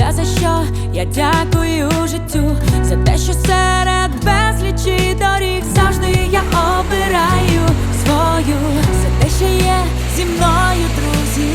усе, за що я дякую життю, за те, що серед безлічі доріг завжди я обираю свою, за те, що є зі мною друзі,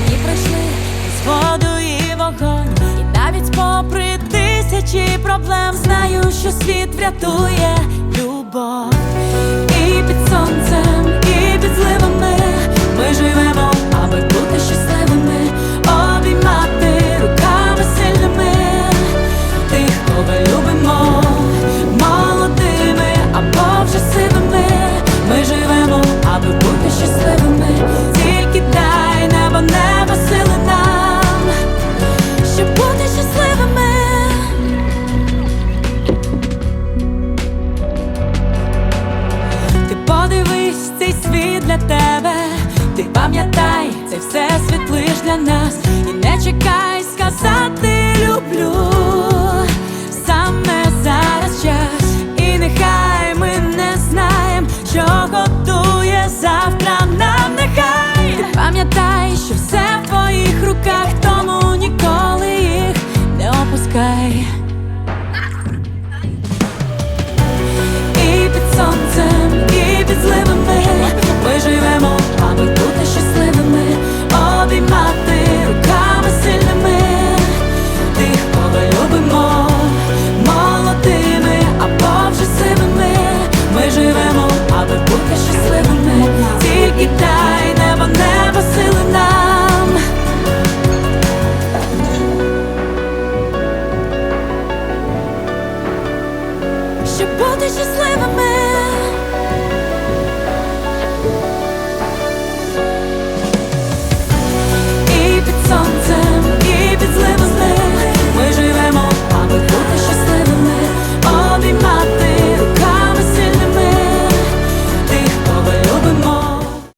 які пройшли з воду і вогонь, і навіть попри тисячі проблем знаю, що світ врятує любов. Для тебе, ти пам'ятай, це все світ лиш для нас. І не чекай сказати люблю. Саме зараз час, і нехай ми не знаємо, що готує завтра нам нехай. Ти пам'ятай, що все в твоїх руках, тому